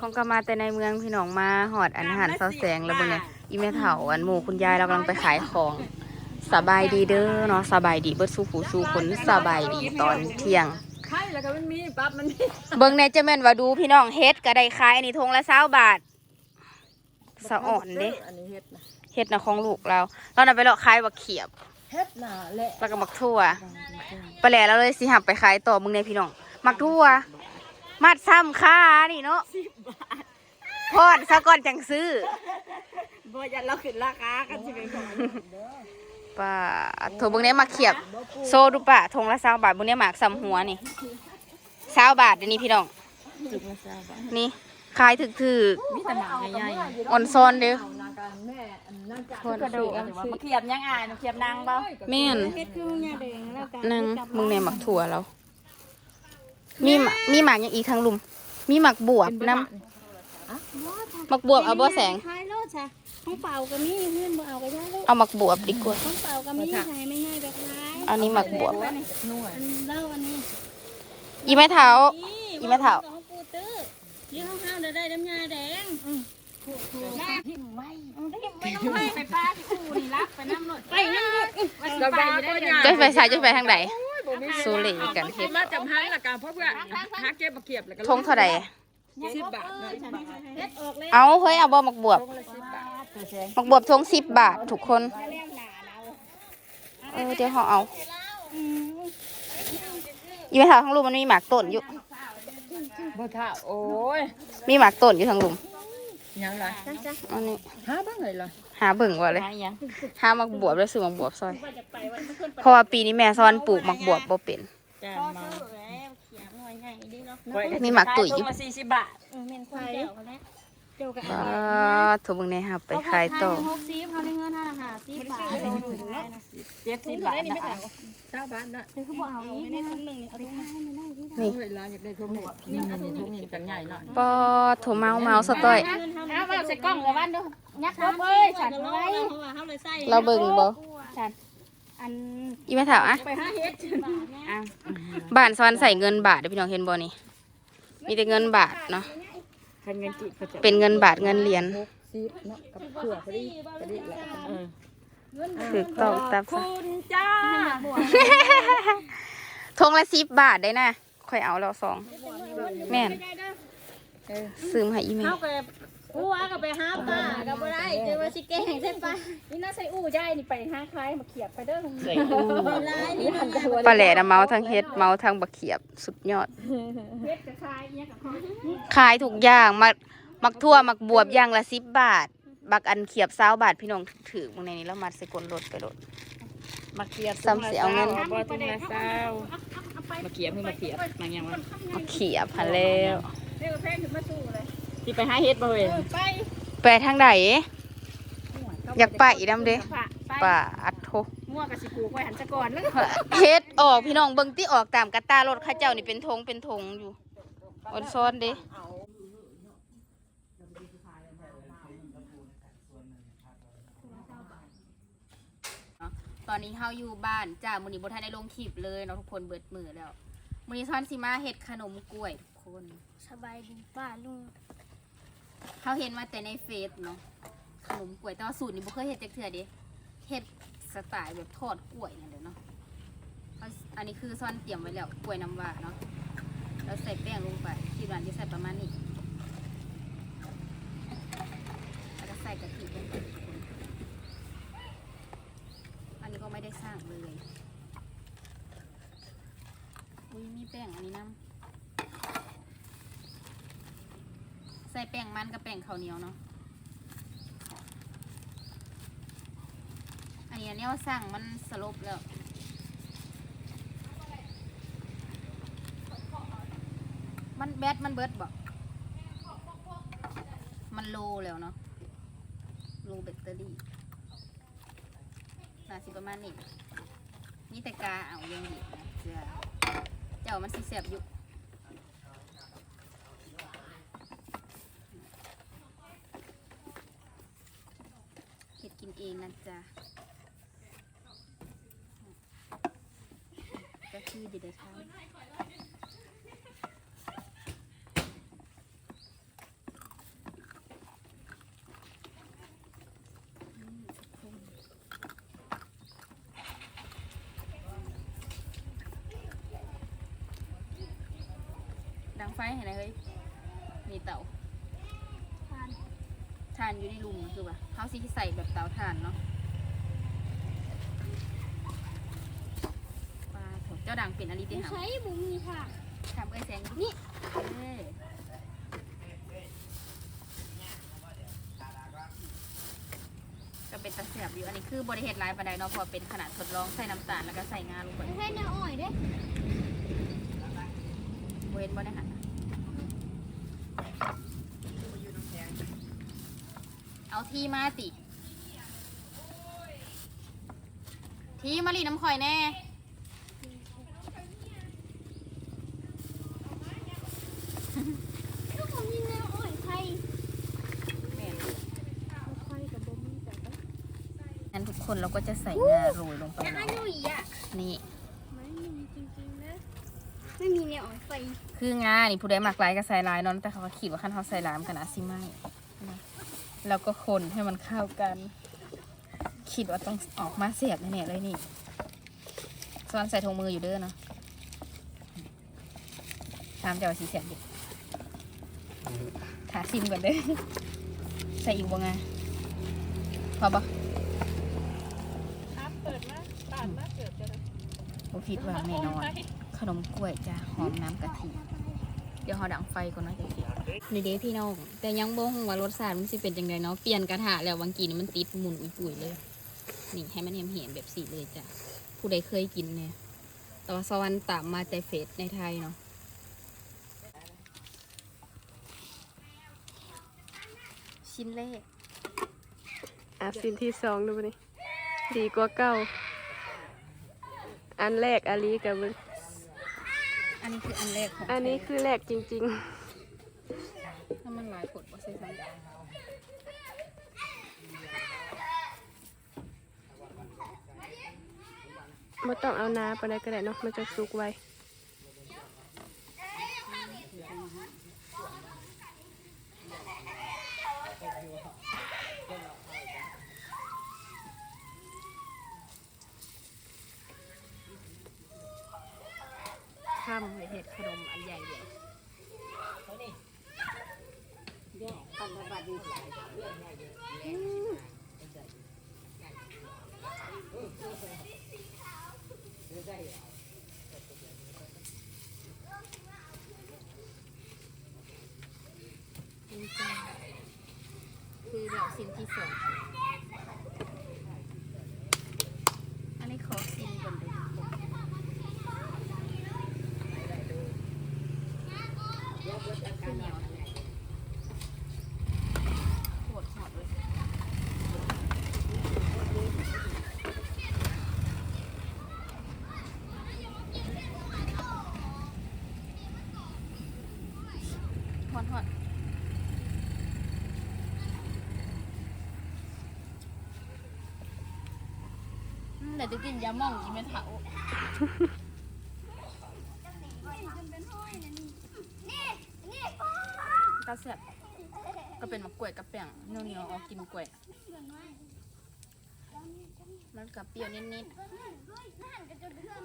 ของก็มาแต่ในเมืองพี่น้องมาหอดอันอาหารเสาแสงแล้วบ่เนี่ยอีแม่เฒ่าอันหมู่คุณยายเรากำลังไปขายของสบายดีเด้อเนาะสบายดีเบิดสู้ผู้สู้คนสบายดีตอนเที่ยงใช่แล้วก็มันมีปั๊บมันมีเบิ่งในจะแม่นว่าดูพี่น้องเฮ็ดก็ได้ขายอันนี้ทงละ20บาทสะอ่อนเด้อันนี้เฮ็ดนะเฮ็ดนะของลูกเราเราน่ะไปเลาะขายบักเขียบเฮ็ดน่ะแหละแล้วก็บักทั่วไปแล้วเราเลยสิหับไปขายต่อมึงในพี่น้องมักทั่ว มัดซ้ำค่านี่เนาะพอดซะก่อนจังซื้อบ่ยันเราขึ้นราคากันสิเป็นของป้าโถเบึงเนี้ยมาเขียบ โซดูป่ะทงละสาบาทเบึงเนี้ยหมากซ้ำหัวนี่สาบาทเดี๋ยวนี้พี่น้องจุกละซาบะนี่ขายถึกถึกมีแต่หนังใหญ่ๆอ่อนซอนเด้อๆนาการแม่อันนั่งจับคนกระดูกอันว่ามาเขียบยังอายมาเขียบนางบ่แม่นเฮ็ดคือมึงอย่าแดงแล้วกันนั่งมึงในหมักถั่วเรา มีหมากมีหมากอย่างอีกทางลุม มีหมักบวบน้ำ หมักบวบเอาบ่แสงคล้ายโลดจ้ะของเปล่าก็มีเพื่อนบ่เอาก็ได้โลดเอาหมักบวบดีกว่า ของเปล่าก็มีใช่ไม่ง่ายแบบคล้ายอันนี้หมักบวบหน่วยอันเล่าอันนี้อีแม่เท้า นี่อีแม่เฒ่า ของปูตื้อยี่ห้อห้าวเดี๋ยวได้น้ำยาแดงได้ทิ่มไว้ทิ่มไว้น้องไว้ไปป้าที่อู่นี่รับไปน้ำหนดไปน้ำหนดกระบะก็ใหญ่จะไปสายจะไปทางไหน โซเลกันเฮ็ดมาจำหันละกันเพราะเพื่อนหาเก็บมาเขียบแล้วก็ทงเท่าไหร่สิบบาทนะเฮ็ดออกเลยเอาเฮ้ยเอาบ่หมักบวบทงละสิบบาทตัวแสงหมักบวบทงสิบบาททุกคนเรียกหนาเราเออเดี๋ยวเขาเอาอืมอีแม่เท้าทางลุมมันมีหมากต้นอยู่บ่ท่าโอ้ยมีหมากต้นอยู่ทางลุมยังล่ะอันนี้หาบ้างเลยล่ะ หาเบิ่งว่าเลย หายังหาหมักบวบแล้วซื้อหมักบวบซอยเพราะว่าปีนี้แม่ซ้อนปลูกหมักบวบบ่เป็น จ้าพ่อมาซื้อแล้วเขียงหน่อยใหญ่ดีเนาะมีหมักตุ๋ยอยู่ทงละสี่สิบบาท เออแม่นคนเดียวกันแล้ว เดียวกันอ่าถูกเบิ่งในหับไปขายต่อหกสิบเขาได้เงินห้าห้าสิบบาทเจ็ดสิบบาทนะเก้าบาทนะคือเขาบอกเอาไม่ได้คนหนึ่งเอาไปให้ไม่ได้ที่นี่เวลาอยากได้ทุ่งนี่นี่นี่ทุ่งนี่กันใหญ่หน่อยปอโถเมาเมาสต้อย เอาเอาใส่กล้องเลยวันดูยักษ์ครับเอ้ยฉันไว้เพราะว่าเขาเลยใส่เราเบิ่งบ่ฉันอันอีแม่ถามอะไปห้าเฮ็ดอะบ้านซ้อนใส่เงินบาทเด้อพี่น้องเห็นบ่นี่ มีแต่เงินบาทเนาะ คันเงินจีบก็จะเป็นเงินบาทเงินเหรียญซีบเนาะกับเผื่อพอดีพอดีแหละเออถูกต้องตามคุซะณจ้าทงละ10บาทได้นะค่อยเอาแล้วสอง แม่นซื้อมาให้อีแม่เขาไป อู้ว่าก็ไปหาปลาก็บ่ได้เจอว่าสิแกงใช่ปะนี่น่าใส่อู้ใหญ่นี่ไปหาคลายมาเขียบไปเด้อใส่อู้ลายนี่มันจะปลาแหล่นะเมาทั้งเฮ็ดเมาทั้งบักเขียบสุดยอด เฮ็ดกับคลายเนี่ยกับคอยขายทุกอย่างมักมักทั่วมักบวบอย่างละ10บาท บักอันเขียบ20บาทพี่น้องถือมึงในนี้แล้วมัดใส่กลรถไปรถ มาเขียบซ้ำเสียเอาเงิน บ่ทุ่งละเศร้ามาเขียบคือมาเขียบมาอย่างวะมาเขียบหันแล้ว เรียกว่าแพงถึงมาสู้เลย ที่ไปหาเฮ็ดบ่เว้ยไปไปทางใดอยากไปอีดำเด้ไปไปป่าอัดโทมั่วกับสิปลูกไว้หันซะก่อนแล้วเฮ็ดออกพี่น้องเบิ่งที่ออกตามกระตารถเข้าเจ้านี่เป็นธงเป็นธงอยู่อดซ้อนเด้ตอนนี้เฮาอยู่บ้านจ้ามื้อนี้บ่ทันได้ลงคลิปเลยเนาะทุกคนเบิดมือแล้วมื้อนี้ซ้อนสิมาเฮ็ดขนมกล้วยทุกคน สบายดีป้าลุง เขาเห็นมาแต่ในเฟซเนาะขนมกล้วยแต่ว่าสูตรนี้บ่เคยเฮ็ดจักเทื่อเดิเฮ็ดสไตล์แบบทอดกล้วยนั่นเด้อเนาะเอาอันนี้คือซ่อนเตรียมไว้แล้วกล้วยน้ำว้าเนาะแล้วใส่แป้งลงไปคิดว่าจะใส่ประมาณนี้แล้วก็ใส่กะทิลงไปทุกคนอันนี้ก็ไม่ได้สร้างเลยอุ้ยมีแป้งอันนี้น้ำ ใส่แป้งมันกับแป้งข้าวเหนียวเนาะอันนี้อันนี้ว่าสั่งมันสลบแล้วมันแบตมันเบิดบอกมันโลแล้วเนาะโลแบตเตอรี่น่าสิประมาณนี้นี่แต่กาเอายังดีเจ้าเจ้ามันสิแสบอยู่ ที่ดีเลยค่ะดังไฟเห็นไหมเฮ้ย มีเต่าทานอยู่ในรุมคือว่าเขาสีที่ใส่แบบเต่าทานเนาะ เจ้าดังเป็นอะไรติหาใช้บุมีค่ะทำเอ้ยแสงนี่เอ้ยก็เป็นตะเสียบอยู่อันนี้คือบริเหตุลายปันไดเนาะเพอเป็นขนาดทดลองใส่น้ำตาลแล้วก็ใส่งาลงไปไม่ใช่เนื้ออ่อยเด้เว้นบ่ได้ค่ะเอาทีมาติ ทีมาลีน้ำข่อยแน่ ทุกคนมีเนื้ออ่อยไข่ แม่น ไข่กับบุมีแต่ก็ งั้นทุกคน เราก็จะใส่งาโรยลงไปจะเนาะหนุ่ยอะนี่ไม่มีจริงๆนะไม่มีเนื้ออ่อยไฟคืองานี่ผู้ใดหมักหลายก็ใส่หลายเนาะแต่เขาก็คิดว่าขั้นเขาใส่หลายมันกันอาซิไม่นะแล้วก็คนให้มันเข้ากันคิดว่าต้องออกมาเสียบแน่ๆเลยนี่ส่วนใส่ถุงมืออยู่เด้อเนาะตามจะว่าสีเสียบดิถาซิมก่อนเด้อใส่อีกบ่งาพอปะ ครับเปิดมาปาดมาเกิดจะได้ บ่ ผิดหวังแน่นอน ขนมกล้วยจ้ะหอมน้ำกะทิเดี๋ยวเราดังไฟก่อนนะจะเสียนี่เด้พี่น้องแต่ยังบ่ฮู้ว่ารสชาติมันสิเป็นจังไดเนาะเปลี่ยนกระทะแล้วบางกีนี่มันติดหมุนอุ่ยๆเลย นี่ให้มันเห็นเห็นแบบสีเลยจ้ะผู้ใดเคยกินเนี่ยแต่ว่าสวรรค์ตามมาแต่เฟสในไทยเนาะชิ้นแรกอะสินที่สองดูไปนี่ดีกว่าเก้า อันแรกอาลีกับมึงอันนี้คืออันแรกของอันนี้คือแรกจริงถ้ามันหลายผลบ่ใส่ซ้ำๆไม่ต้องเอาน้ำไปได้ก็ได้เนาะมันจะสุกไว ข้ามไปเห็ดขนมอันใหญ่ใหญ่นี่จ้ะ คือแบบสิ่งที่สองอันนี้ขอซิมก่อนเลยทุกคนคือเหนียวนะโคตรหอดเลยหอดหอด อืมเดี๋ยวจะกินยาหม่องอีเมถากระเสียบก็เป็นมะกล้วยกับแป้งเนื้อเหนียวๆออกกินกล้วย มันกับเปรี้ยวนิด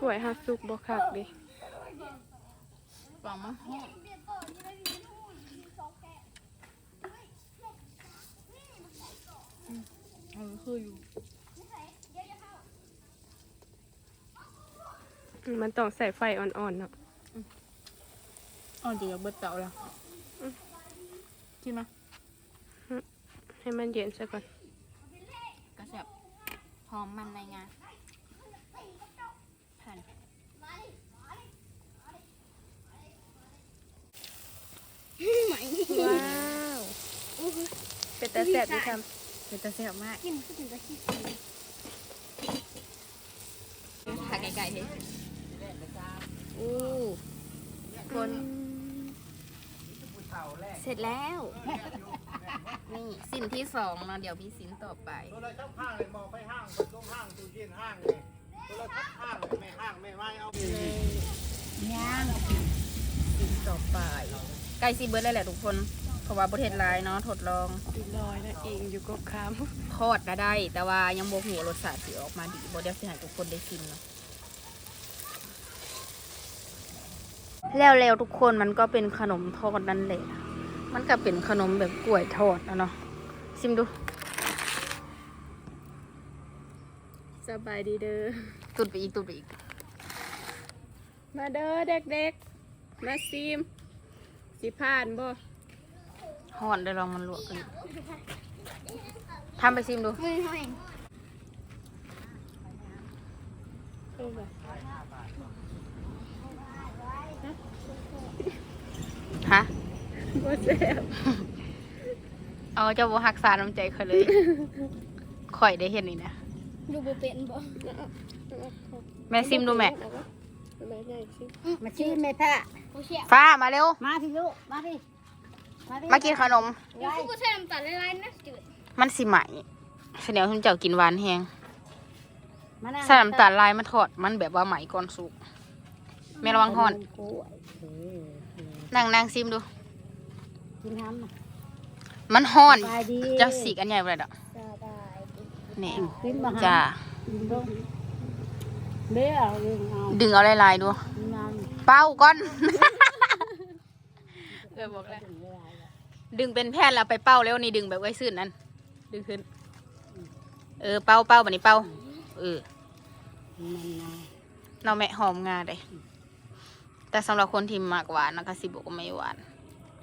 กล้วยหักสุกบ่คักดิๆฟังมันหอมอืมอันนี้คืออยู่ มันต้องใส่ไฟอ่อนๆเนาะอ๋อเดี๋ยวเบิดเตาแล้วกินไหมให้มันเย็นซะก่อนกระเสียบหอมมันในงานผ่านว้าวเป็นตาแซ่บดีทเป็นตะเสียบมากกินก็ถึงจะคิดถ่ายไกลๆเฮ้ย อู้คนเสร็จแล้ว นี่สินที่สองเนาะเดี๋ยวมีสินต่อไปโทรศัพท์ห้างเลยมองไปห้างคนต้องห้างตู้เย็นห้างเลยโทรศัพท์ห้างเลยไม่ห้างไม่ไม่เอาไปย่างสินต่อไปใกล้ซีเบิร์ดเลยแหละทุกคนเพราะว่าประเทศลายเนาะทดลองำอีกลอยนะเองอยู่ก็คามทอดก็ได้ แต่ว่ายังโบหัวรสชาติสิออกมาดีบ่เดี๋ยวสิให้ทุกคนได้ชิมเนาะ แล้วแล้วทุกคนมันก็เป็นขนมทอดนั่นแหละ มันก็เป็นขนมแบบกล้วยทอดนะเนาะชิมดู สบายดีเด้อ ตุดไปอีกตุดไปอีก มาเด้อเด็กๆ มาซิม สิผ่านบ่ห่อนเดี๋ยวลองมันลวกกันทำไปชิมดูฮะ บ่แซ่บเอาเจ้าบัวหักษาน้ำใจเขาเลย ข่อยได้เห็นนี่นะดูบ่เป็นบ่แม่ซิมดูแม่แม่ใหญ่สิมาชิมแม่พ่ะบ่เชี่ยฟ้ามาเร็ว มาพี่ลูก มาพี่ มาพี่มากินขนมยายกูใส่น้ำตาลละลายนะจืดมันสิใหม่เสนอคุณเจ้ากินหวานแฮงมานั่งใส่น้ำตาลลายมันทอด มันแบบว่าใหม่ก่อนสุกแม่ระวังห่อนกล้วยเออนั่งนั่งซิมดู กินน้ำน่ะมันห่อนสบายดีจะสีกอันใหญ่ไปเลยดอกสบายดีนี่กินมาหาจ้ากินลงเบี้ยเอาเรื่องเอาดึงเอาลายๆดู กินน้ำเป้าก่อน เออบอกแล้วดึงเป็นแผ่นแล้วไปเป้าแล้วนี่ดึงแบบไว้ซื่นนั่นดึงขึ้น เออเป้าเป้าแบบนี้เป้า เออ มันนะเราแม่หอมงาเลยแต่สำหรับคนที่มากหวานนะคะสิบอกว่าไม่หวาน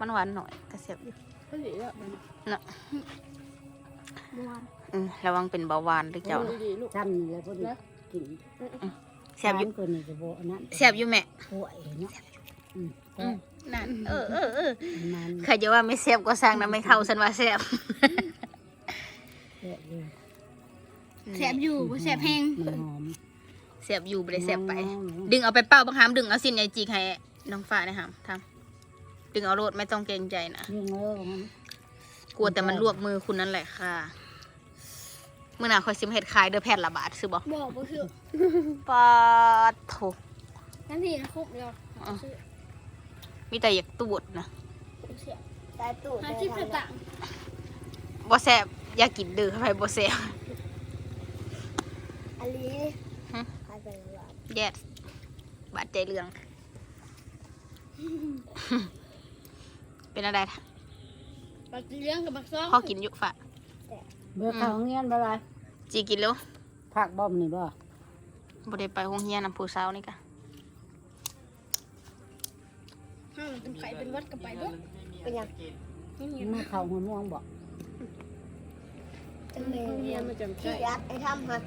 มันหวานหน่อยก็เสียบอยู่พอดีแล้วมันเนาะอืมระวังเป็นเบาหวานด้วยเจ้าดีดีลูกจำนี่แหล้วพอดีกินเสียบอยู่ร้านคนนี้จะบอกอันนั้นเสียบอยู่แม่กล้วยเนาะอืมอืมนั่นเออเออเออมันใครจะว่าไม่เสียบก็สร้างนะไม่เท่าสันว่าเสียบเสียอยู่เสียบอยู่เสียบแห้งมันหอมเสียบอยู่ไม่ได้เสียบไปหอมดึงเอาไปเป้าบางหามดึงเอาสินใหญ่จีกให้น้องฟ้านะฮะทำ ดึงเอาโรดไม่ต้องเกรงใจนะเรื่องเลิกมันกลัวแต่มันลวกมือคุณนั่นแหละค่ะเมื่อหนาคอยซิมเห็ดขายเด้อแพทย์ละบาทซื้อบอกบอกบ่คือปาดโถนั่นนี่นะครบแล้วมีแต่อยากตูดนะตายตูดหาที่ต่างบ่แซบอยากกินเดื้อไปบ่แซบอันนี้ฮะใครเป็นหลานแยดบาดใจเรือง เป็นอะไรบักเลี้ยงกับบักซ้อมพ่อกินอยุฝะเบื่อข้าวเงี้ยนบ่ไรจีกินแล้วผักบ่มนี่บ่บ่ได้ไปโรงเรียนนำผู้สาวนี่กะห้ามเป็นไข่เป็นวัดกับไปบ่เป็นยังมาข้าวหัวม่วงบ่เมียมาจำใจยัดไอ้ทำฮะ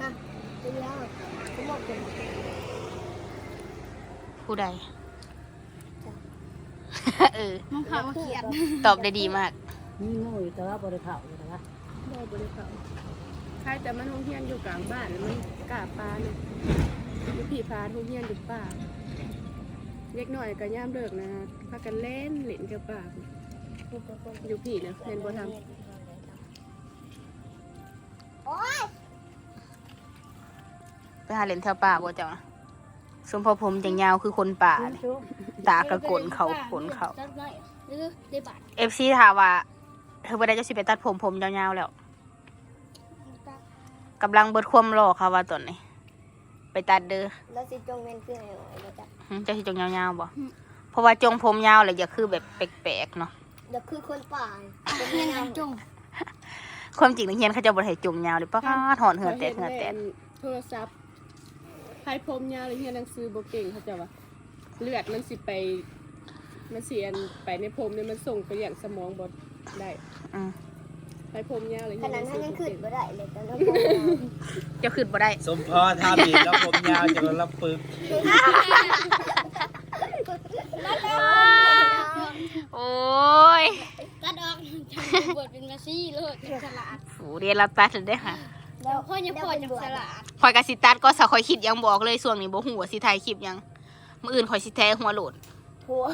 ฮะเป็นยังเขาบอกเป็นผู้ใด เออมึงข้าวมาเขียนตอบได้ดีมากนี่งูอยู่แต่ว่าบ่ได้ข้าวแต่ว่าบ่บริเขาใช่แต่มันโรงเรียนอยู่กลางบ้านแล้วมันกาปลาเนี่ยอยู่ผีพาโรงเรียนอยู่ป่าเล็กหน่อยก็ย่ามเลิกนะพากันเล่นเล่นกับป่าอยู่ผีนะเล่นบ่ทำไปหาเล่นแถวป่าบ่เจ้านะสมพอผมจังยาวคือคนป่าเลย ตากระกนเขาขนเขาหรือได้บาทเอฟซีถามว่าเธอไปได้จะสิไปตัดผมผมยาวๆแล้วกำลังเบิดความรอค่ะว่าตอนนี้ ไปตัดเด้อแล้วสิจงเว้นคือให้หน่อยบ่จ๊ะหึเจะสิจงยาวๆบ่เพราะว่าจงผมยาวเลยอย่าคือแบบแปลกๆเนาะเดี๋ยวคือคนป่าเป็นเงี้ยจง ความจริงนักเรียนเขาจะบ่ให้จงยาวเลยป้าถอนเหือแตกเหือแตกโทรศัพท์ใครพรมยาวหรือเรียนหนังสือบ่เก่งเขาจะว่า เลือดมันสิไป มันเสียนไปในพรมเนี่ยมันส่งไปอย่างสมองบ่ได้อืมใครพรมยาวหรือขเรียนหนาดนังนั้สืนอยังบ่ขึ้นเก่งบ่ได้เลยแต่เราเจะขึ้นบ่ได้สมพอทำอีกแล้วผมยาวจะรับปึกโอ้ยตัดออกทำบวชเป็นมาซี่เลยฉลาดฝูเรียนรับตัดได้อค่ะแล้วพ่อยังพ่อจะฉลาดคอยกับสิตัดก็สะคอยคิดยังบอกเลยส่วงนี้บ่หัวาสิถ่ายคลิปยัง มื้ออื่นคอยสิแท้หัวโหลดหัว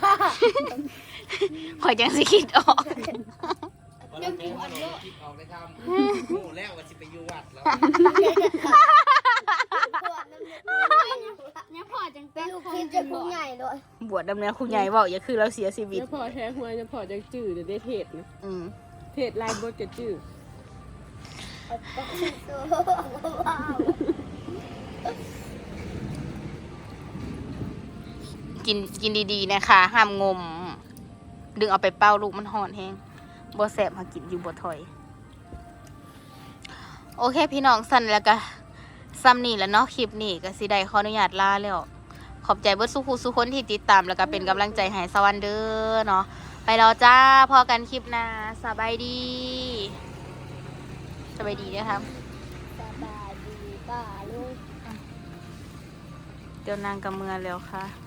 คอยจังสิคิดออกเรื่องผิวอันเยอะคิดออกได้ทำโอ้แล้วว่าสิไปอยู่วัดแล้วเนี่ยพ่อจังเป็นลูกคิดจะผู้ใหญ่เลยบวชดำเนินครูใหญ่เว้าอย่าคือเราเสียชีวิตแล้วพอแท้หัวจะพอจังจื้อเดี๋ยวได้เทศนะอืมเทศลายบทจะจื้อ ค กินกินดีๆนะคะ ห้ามงม ดึงเอาไปเป้าลูกมันห่อนแห้งบ่แสบหากินอยู่บ่ถอย โอเคพี่น้องสั่นแล้วก็ซ้ำนี่แหล้วเนาะคลิปนี้ก็สิได้ขออนุญาตลาแล้วขอบใจเบิร์ดสุขูสุคนที่ติดตามแล้วก็เป็นกำลังใจให้สวันเดอร์เนาะไปแล้วจ้าพอกันคลิปหน้าสบายดีสบายดีนะครับสบายดีป่าลูกเดี๋ยวนางกับเมือแล้วค่ะ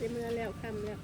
ไปเมื่อแล้วคำแล้ว